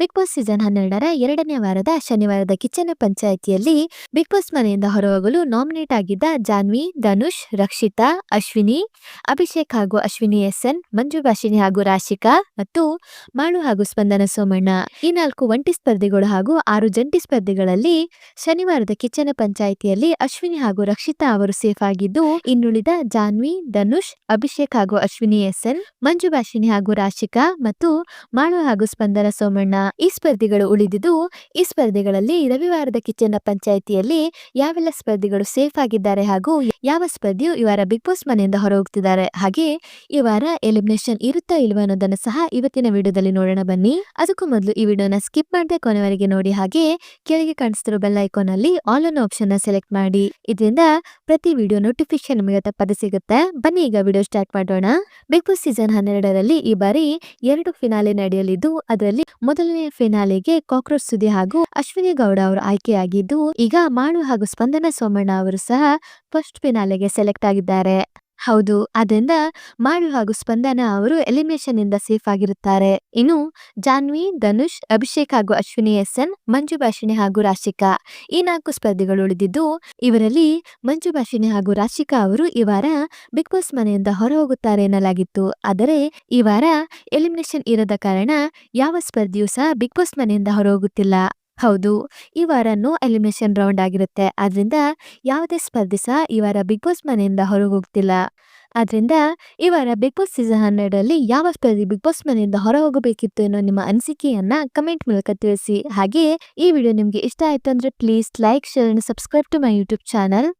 Big Boss season ಹನ್ನೆರಡರ ಎರಡನೇ ವಾರದ ಶನಿವಾರದ ಕಿಚ್ಚನ ಪಂಚಾಯಿತಿಯಲ್ಲಿ ಬಿಗ್ ಬಾಸ್ ಮನೆಯಿಂದ ಹೊರಹೋಗಲು ನಾಮಿನೇಟ್ ಆಗಿದ್ದ ಜಾನ್ವಿ, ಧನುಷ್, ರಕ್ಷಿತಾ, ಅಶ್ವಿನಿ, ಅಭಿಷೇಕ್ ಹಾಗೂ ಅಶ್ವಿನಿ ಎಸ್ ಎನ್ ಮಂಜು ಭಾಷಿಣಿ ಹಾಗೂ ರಾಶಿಕಾ ಮತ್ತು ಮಾಳು ಹಾಗೂ ಸ್ಪಂದನ ಸೋಮಣ್ಣ. ಈ ನಾಲ್ಕು ಒಂಟಿ ಸ್ಪರ್ಧಿಗಳು ಹಾಗೂ ಆರು ಜಂಟಿ ಸ್ಪರ್ಧಿಗಳಲ್ಲಿ ಶನಿವಾರದ ಕಿಚ್ಚನ ಪಂಚಾಯಿತಿಯಲ್ಲಿ ಅಶ್ವಿನಿ ಹಾಗೂ ರಕ್ಷಿತಾ ಅವರು ಸೇಫ್ ಆಗಿದ್ದು, ಇನ್ನುಳಿದ ಜಾನ್ವಿ, ಧನುಷ್, ಅಭಿಷೇಕ್ ಹಾಗೂ ಅಶ್ವಿನಿ ಎಸ್ಎನ್, ಮಂಜು ಭಾಷಿಣಿ ಹಾಗೂ ರಾಶಿಕಾ ಮತ್ತು ಮಾಳು ಹಾಗೂ ಸ್ಪಂದನ ಸೋಮಣ್ಣ. ಈ ಸ್ಪರ್ಧಿಗಳು ಉಳಿದಿದ್ದು, ಈ ಸ್ಪರ್ಧೆಗಳಲ್ಲಿ ರವಿವಾರದ ಕಿಚ್ಚನ ಪಂಚಾಯಿತಿಯಲ್ಲಿ ಯಾವೆಲ್ಲ ಸ್ಪರ್ಧಿಗಳು ಸೇಫ್ ಆಗಿದ್ದಾರೆ ಹಾಗೂ ಯಾವ ಸ್ಪರ್ಧಿಯು ಈ ವಾರ ಬಿಗ್ ಬಾಸ್ ಮನೆಯಿಂದ ಹೊರಹೋಗ್ತಿದ್ದಾರೆ, ಹಾಗೆ ಈ ವಾರ ಎಲಿಮಿನೇಷನ್ ಇರುತ್ತಾ ಇಲ್ವಾ ಅನ್ನೋದನ್ನ ಸಹ ಇವತ್ತಿನ ವಿಡಿಯೋದಲ್ಲಿ ನೋಡೋಣ ಬನ್ನಿ. ಅದಕ್ಕೂ ಮೊದಲು ಈ ವಿಡಿಯೋನ ಸ್ಕಿಪ್ ಮಾಡದೆ ಕೊನೆವರೆಗೆ ನೋಡಿ, ಹಾಗೆ ಕೆಳಗೆ ಕಾಣಿಸ್ತಿರೋ ಬೆಲ್ ಐಕಾನ್ ಅಲ್ಲಿ ಆಲ್ ಅನ್ ಆಪ್ಷನ್ನ ಸೆಲೆಕ್ಟ್ ಮಾಡಿ. ಇದರಿಂದ ಪ್ರತಿ ವಿಡಿಯೋ ನೋಟಿಫಿಕೇಶನ್ ನಿಮಗೆ ತಪ್ಪದೆ ಸಿಗುತ್ತೆ. ಬನ್ನಿ, ಈಗ ವಿಡಿಯೋ ಸ್ಟಾರ್ಟ್ ಮಾಡೋಣ. ಬಿಗ್ ಬಾಸ್ ಸೀಸನ್ ಹನ್ನೆರಡರಲ್ಲಿ ಈ ಬಾರಿ ಎರಡು ಫಿನಾಲೆ ನಡೆಯಲಿದ್ದು, ಅದರಲ್ಲಿ ಮೊದಲನೇ ಫಿನಾಲೆಗೆ ಕಾಕ್ರೋಚ್ ಸುದಿ ಹಾಗೂ ಅಶ್ವಿನಿ ಗೌಡ ಅವರು ಆಯ್ಕೆಯಾಗಿದ್ದು, ಈಗ ಮಾಡು ಹಾಗೂ ಸ್ಪಂದನ ಸೋಮಣ್ಣ ಅವರು ಸಹ ಫಸ್ಟ್ ಫಿನಾಲೆಗೆ ಸೆಲೆಕ್ಟ್ ಆಗಿದ್ದಾರೆ. ಹೌದು. ಅದರಿಂದ ಮಾಡು ಹಾಗೂ ಸ್ಪಂದನ ಅವರು ಎಲಿಮಿನೇಷನ್ ಇಂದ ಸೇಫ್ ಆಗಿರುತ್ತಾರೆ. ಇನ್ನು ಜಾನ್ವಿ, ಧನುಷ್, ಅಭಿಷೇಕ್ ಹಾಗೂ ಅಶ್ವಿನಿ, ಎಸ್ಎನ್, ಮಂಜು ಭಾಷಿಣಿ ಹಾಗೂ ರಾಶಿಕಾ. ಈ ನಾಲ್ಕು ಸ್ಪರ್ಧಿಗಳು ಉಳಿದಿದ್ದು, ಇವರಲ್ಲಿ ಮಂಜು ಭಾಷಿಣಿ ಹಾಗೂ ರಾಶಿಕಾ ಅವರು ಈ ವಾರ ಬಿಗ್ ಬಾಸ್ ಮನೆಯಿಂದ ಹೊರ ಹೋಗುತ್ತಾರೆ ಎನ್ನಲಾಗಿತ್ತು. ಆದರೆ ಈ ವಾರ ಎಲಿಮಿನೇಷನ್ ಇರದ ಕಾರಣ ಯಾವ ಸ್ಪರ್ಧಿಯೂ ಸಹ ಬಿಗ್ ಬಾಸ್ ಮನೆಯಿಂದ ಹೊರ ಹೋಗುತ್ತಿಲ್ಲ ಹೌದು, ಈ ವಾರ ನೋ ಎಲಿಮಿನೇಷನ್ ರೌಂಡ್ ಆಗಿರುತ್ತೆ. ಆದ್ರಿಂದ ಯಾವುದೇ ಸ್ಪರ್ಧಿ ಸಹ ಈ ವಾರ ಬಿಗ್ ಬಾಸ್ ಮನೆಯಿಂದ ಹೊರಗೋಗ್ತಿಲ್ಲ. ಆದ್ರಿಂದ ಈ ವಾರ ಬಿಗ್ ಬಾಸ್ ಸೀಸನ್ ಹನ್ನೆರಡರಲ್ಲಿ ಯಾವ ಸ್ಪರ್ಧಿ ಬಿಗ್ ಬಾಸ್ ಮನೆಯಿಂದ ಹೊರ ಹೋಗಬೇಕಿತ್ತು ಅನ್ನೋ ನಿಮ್ಮ ಅನಿಸಿಕೆಯನ್ನು ಕಮೆಂಟ್ ಮೂಲಕ ತಿಳಿಸಿ. ಹಾಗೆಯೇ ಈ ವಿಡಿಯೋ ನಿಮಗೆ ಇಷ್ಟ ಆಯಿತು ಅಂದರೆ please like, share, and subscribe to my YouTube channel.